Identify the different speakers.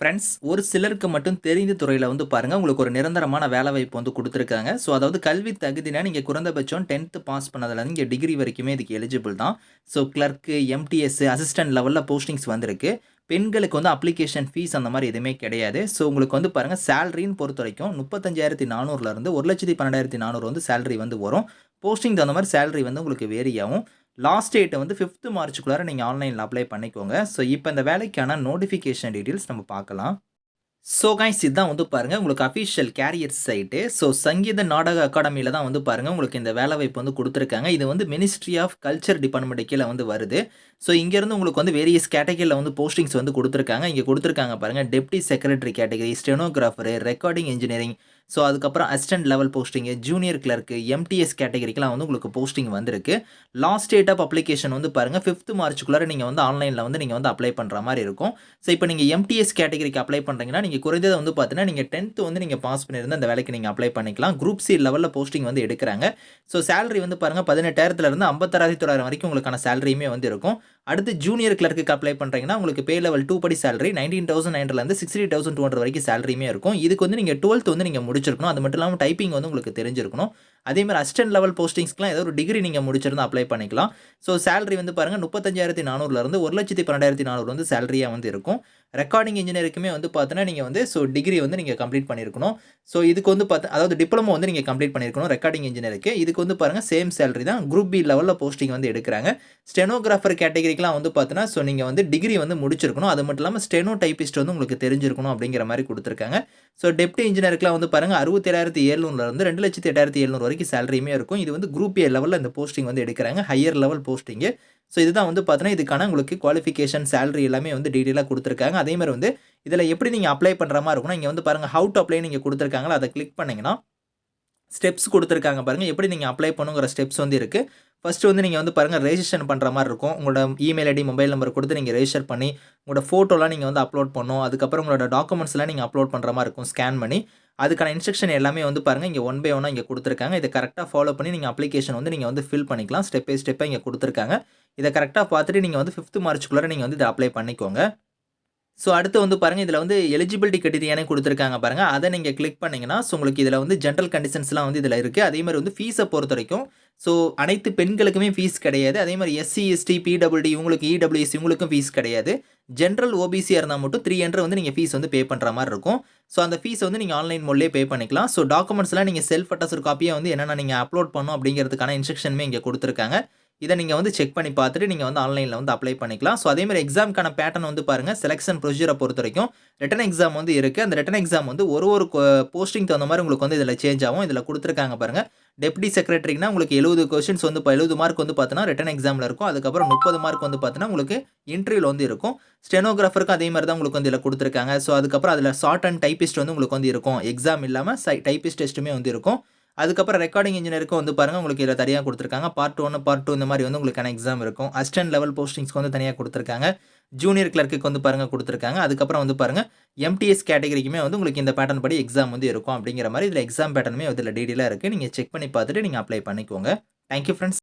Speaker 1: Friends ஒரு சிலருக்கு மட்டும் தெரிந்த துறையில் வந்து பாருங்கள் உங்களுக்கு ஒரு நிரந்தரமான வேலை வாய்ப்பு வந்து கொடுத்துருக்காங்க. ஸோ அதாவது கல்வி தகுதினா நீங்கள் குறைந்தபட்சம் டென்த்து பாஸ் பண்ணதுலேருந்து இங்கே டிகிரி வரைக்குமே இதுக்கு எலிஜிபிள் தான். ஸோ கிளர்க்கு எம்டிஎஸ் அசிஸ்டன்ட் லெவலில் போஸ்டிங்ஸ் வந்திருக்கு. பெண்களுக்கு வந்து அப்ளிகேஷன் ஃபீஸ் அந்த மாதிரி எதுவுமே கிடையாது. ஸோ உங்களுக்கு வந்து பாருங்கள் சேலரின்னு பொறுத்த வரைக்கும் முப்பத்தஞ்சாயிரத்தி நானூறுலேருந்து ஒரு லட்சத்தி பன்னெண்டாயிரத்தி நானூறு வந்து சேலரி வந்து வரும். போஸ்டிங் தகுந்த மாதிரி சேலரி வந்து உங்களுக்கு வேரி ஆகும். லாஸ்ட் டேட்டை வந்து ஃபிஃப்த்து மார்ச்சுக்குள்ளார நீங்கள் ஆன்லைனில் அப்ளை பண்ணிக்கோங்க. ஸோ இப்போ இந்த வேலைக்கான நோட்டிஃபிகேஷன் டீட்டெயில்ஸ் நம்ம பார்க்கலாம். ஸோ கைஸ் இதுதான் வந்து பாருங்கள் உங்களுக்கு அஃபிஷியல் கேரியர் சைட்டு ஸோ சங்கீத நாடக அகாடமியில் தான் வந்து பாருங்கள் உங்களுக்கு இந்த வேலை வாய்ப்பு வந்து கொடுத்துருக்காங்க. இது வந்து மினிஸ்ட்ரி ஆஃப் கல்ச்சர் டிபார்ட்மெண்ட் கீழே வந்து வருது. ஸோ இங்கேருந்து உங்களுக்கு வந்து வேரியஸ் கேட்டகரியில் வந்து போஸ்டிங்ஸ் வந்து கொடுத்துருக்காங்க. இங்கே கொடுத்துருக்காங்க பாருங்கள் deputy secretary category stenographer recording engineering so அதுக்கப்புறம் assistant level posting junior clerk MTS கேட்டகரிக்கெலாம் வந்து உங்களுக்கு போஸ்டிங் வந்திருக்கு. லாஸ்ட் டேட் ஆஃப் அப்ளிகேஷன் வந்து பாருங்கள் ஃபிஃப்த் மார்ச்சுக்குள்ளார நீங்கள் வந்து ஆன்லைனில் வந்து நீங்கள் வந்து அப்ளை பண்ணுற மாதிரி இருக்கும். ஸோ இப்போ நீங்கள் எம்டிஎஸ் கேட்டகரிக்கு அப்ளை பண்ணுறீங்கன்னா நீங்கள் குறைந்தது வந்து பார்த்தீங்கன்னா நீங்கள் டென்த்து வந்து நீங்கள் பாஸ் பண்ணியிருந்த அந்த வேலைக்கு நீங்கள் அப்ளை பண்ணிக்கலாம். குரூப் சி லெவலில் போஸ்டிங் வந்து எடுக்கிறாங்க. ஸோ சேலரி வந்து பாருங்கள் பதினெட்டாயிரத்துலேருந்து ஐம்பத்தாறாயிரத்தி தொள்ளாயிரம் வரைக்கும் உங்களுக்கான சேலரியுமே வந்து இருக்கும். அடுத்து ஜூனியர் கிளர்க்கு அப்ளை பண்ணுறீங்கன்னா உங்களுக்கு பே லெவல் டூ படி சேலரி நைன்டீன் தௌசண்ட் நைன்லேருந்து சிக்ஸ்டி தௌசண்ட் டூ ஹண்ட்ரட் வரைக்கும் சேலரியுமே இருக்கும். இதுக்கு வந்து நீங்கள் டுவெல்த் வந்து நீங்கள் முடிச்சிருக்கணும். அது மட்டும் இல்லாமல் டைப்பிங் வந்து உங்களுக்கு தெரிஞ்சிருக்கணும். அதே மாதிரி அசிஸ்டன்ட் லெவல் போஸ்டிங்ஸ்க்குலாம் ஏதோ ஒரு டிகிரி நீங்கள் முடிச்சிருந்தா அப்ளை பண்ணிக்கலாம். ஸோ சேலரி வந்து பாருங்கள் முப்பத்தஞ்சாயிரத்தி நானூறுலேருந்து ஒரு லட்சத்தி பன்னெண்டாயிரத்தி நானூறு வந்து சேலரியாக வந்து இருக்கும். ரெக்கார்டிங் இன்ஜினியருக்குமே வந்து பார்த்தீங்கன்னா நீங்கள் வந்து ஸோ டிகிரி வந்து நீங்கள் கம்ப்ளீட் பண்ணியிருக்கணும் ஸோ இதுக்கு வந்து பார்த்து அதாவது டிப்ளமோ வந்து நீங்கள் கம்ப்ளீட் பண்ணியிருக்கணும் ரெக்கார்டிங் இன்ஜினியருக்கு இதுக்கு வந்து பாருங்கள் சேம் சேலரி தான் குரூப் பி லெவலில் போஸ்டிங் வந்து எடுக்கிறாங்க. ஸ்டெனோகிராஃபர் கேட்டகரிக்கெலாம் வந்து பார்த்தீங்கன்னா ஸோ நீங்கள் வந்து டிகிரி வந்து முடிச்சிருக்கணும். அது மட்டும் இல்லாமல் ஸ்டெனோ டைப்பிஸ்ட் வந்து உங்களுக்கு தெரிஞ்சிருக்கணும் அப்படிங்கிற மாதிரி கொடுத்துருக்காங்க. ஸோ டெப்டி இன்ஜினியருக்குலாம் வந்து பாருங்கள் அறுபத்தேழாயிரத்தி ஏழுநூறுலேருந்து ரெண்டு லட்சத்தி எட்டாயிரத்தி எழுநூறு வரைக்கும் சேலரியுமே இருக்கும். இது வந்து குரூப் ஏ லெவலில் இந்த போஸ்டிங் வந்து எடுக்கிறாங்க. ஹையர் லெவல் போஸ்டிங்கு ஸோ இதுதான் வந்து பார்த்தீங்கன்னா இதுக்கான உங்களுக்கு குவாலிஃபிகேஷன் சேலரி எல்லாமே வந்து டீட்டெயிலாக கொடுத்துருக்காங்க. அதே மாதிரி வந்து இதில் எப்படி நீங்கள் அப்ளை பண்ணுற மாதிரி இருக்கும்னா இங்கே வந்து பாருங்கள் ஹவு டு அப்ளை நீங்கள் கொடுத்துருக்காங்களா அதை கிளிக் பண்ணிங்கன்னா ஸ்டெப்ஸ் கொடுத்துருக்காங்க பாருங்கள் எப்படி நீங்கள் அப்ளை பண்ணுங்கிற ஸ்டெப்ஸ் வந்து இருக்குது ஃபஸ்ட்டு வந்து நீங்கள் வந்து பாருங்கள் ரெஜிஸ்ட்ரேஷன் பண்ணுற மாதிரி இருக்கும். உங்களோட இமெயில் ஐடி மொபைல் நம்பர் கொடுத்து நீங்கள் ரெஜிஸ்டர் பண்ணி உங்களோட ஃபோட்டோலாம் நீங்கள் வந்து அப்லோட் பண்ணணும். அதுக்கப்புறம் உங்களோட டாக்குமெண்ட்ஸ்லாம் நீங்கள் அப்லோட் பண்ணுற மாதிரி இருக்கும். ஸ்கேன் பண்ணி. அதுக்கான இன்ஸ்ட்ரக்ஷன் எல்லாமே வந்து பாருங்கள் இங்கே ஒன் பை ஒன்னாக இங்கே கொடுத்துருக்காங்க. இதை கரெக்டாக ஃபாலோ பண்ணி நீங்கள் அப்ளிகேஷன் வந்து நீங்கள் வந்து ஃபில் பண்ணிக்கலாம். ஸ்டெப் பை ஸ்டெப்பாக இங்கே கொடுத்துருக்காங்க. இதை கரெக்டாக பார்த்துட்டு நீங்கள் வந்து ஃபிஃப்த் மார்ச்சுக்குள்ளே நீங்கள் வந்து இதை அப்ளை பண்ணிக்கோங்க. ஸோ அடுத்து வந்து பாருங்கள் இதில் வந்து எலிஜிபிலிட்டி கிரிட்டீரியானே கொடுத்துருக்காங்க பாருங்கள் அதை நீங்கள் கிளிக் பண்ணிங்கன்னா ஸோ உங்களுக்கு இதில் வந்து ஜென்ரல் கண்டிஷன்ஸ்லாம் வந்து இதில் இருக்குது அதே மாதிரி வந்து ஃபீஸை பொறுத்த வரைக்கும் ஸோ அனைத்து பெண்களுக்குமே ஃபீஸ் கிடையாது. அதே மாதிரி எஸ்சி எஸ்டி பிடபிள்டி இவங்களுக்கு இடபிள்யூஎஸ் இவங்களுக்கும் ஃபீஸ் கிடையாது. ஜென்ரல் ஓபிசியாக இருந்தால் மட்டும் த்ரீ ஹண்ட்ரட் வந்து நீங்கள் ஃபீஸ் வந்து பே பண்ணுற மாதிரி இருக்கும். ஸோ அந்த ஃபீஸ் வந்து நீங்கள் ஆன்லைன் மோட்லேயே பே பண்ணிக்கலாம். ஸோ டாக்குமெண்ட்ஸ்லாம் நீங்கள் செல்ஃப் அட்டஸ்ட் காப்பியாக வந்து என்னென்ன நீங்கள் அப்லோட் பண்ணும் அப்படிங்கிறதுக்கான இன்ஸ்ட்ரக்ஷனுமே இங்கே கொடுத்துருக்காங்க. இதை நீங்கள் வந்து செக் பண்ணி பார்த்துட்டு நீங்கள் வந்து ஆன்லைனில் வந்து அப்ளை பண்ணிக்கலாம். ஸோ அதேமாதிரி எக்ஸாமுக்கான பேட்டர்ன் வந்து பாருங்கள் செலெக்ஷன் ப்ரொசீஜரை பொறுத்த வரைக்கும் ரிட்டன் எக்ஸாம் வந்து இருக்குது அந்த ரிட்டன் எக்ஸாம் வந்து ஒரு ஒரு போஸ்டிங் தகுந்த மாதிரி உங்களுக்கு வந்து இதில் சேஞ்ச் ஆகும். இதில் கொடுத்துருக்காங்க பாருங்கள் டெப்டி செக்ரட்டரினா உங்களுக்கு எழுபது கொஸ்டின்ஸ் வந்து இப்போ எழுபது மார்க் வந்து பார்த்தீங்கன்னா ரிட்டன் எக்ஸாமில் இருக்கும். அதுக்கப்புறம் முப்பது மார்க் வந்து பார்த்தீங்கன்னா உங்களுக்கு இன்டர்வியூவில் வந்து இருக்கும். ஸ்டெனோகிராஃபருக்கும் அதே மாதிரி தான் உங்களுக்கு வந்து இதில் கொடுத்துருக்காங்க. ஸோ அதுக்கப்புறம் அதில் ஷார்ட் அண்ட் டைப்பிஸ்ட் வந்து உங்களுக்கு வந்து இருக்கும். எக்ஸாம் இல்லாமல் சை டைப்பிஸ்ட் டெஸ்ட்டுமே வந்து இருக்கும். அதுக்கப்புறம் ரெக்கார்டிங் இன்ஜினியருக்கும் வந்து பாருங்கள் உங்களுக்கு இதில் தனியாக கொடுத்துருக்காங்க. பார்ட் ஒன்று பார்ட் டூ இந்த மாதிரி வந்து உங்களுக்கான எக்ஸாம் இருக்கும். அசிஸ்டன்ட் லெவல் போஸ்டிங்ஸ்க்கு வந்து தனியாக கொடுத்துருக்காங்க. ஜூனியர் கிளர்க்கு வந்து பாருங்கள் கொடுத்துருக்காங்க. அதுக்கப்புறம் வந்து பாருங்கள் எம்டிஎஸ் கேட்டகரிக்குமே வந்து உங்களுக்கு இந்த பேட்டர்ன் படி எக்ஸாம் வந்து இருக்கும் அப்படிங்கிற மாதிரி இதில் எக்ஸாம் பேட்டர்னுமே இதில் டீடெயிலாக இருக்குது நீங்கள் செக் பண்ணி பார்த்துட்டு நீங்கள் அப்ளை பண்ணிக்கோங்க. Thank you friends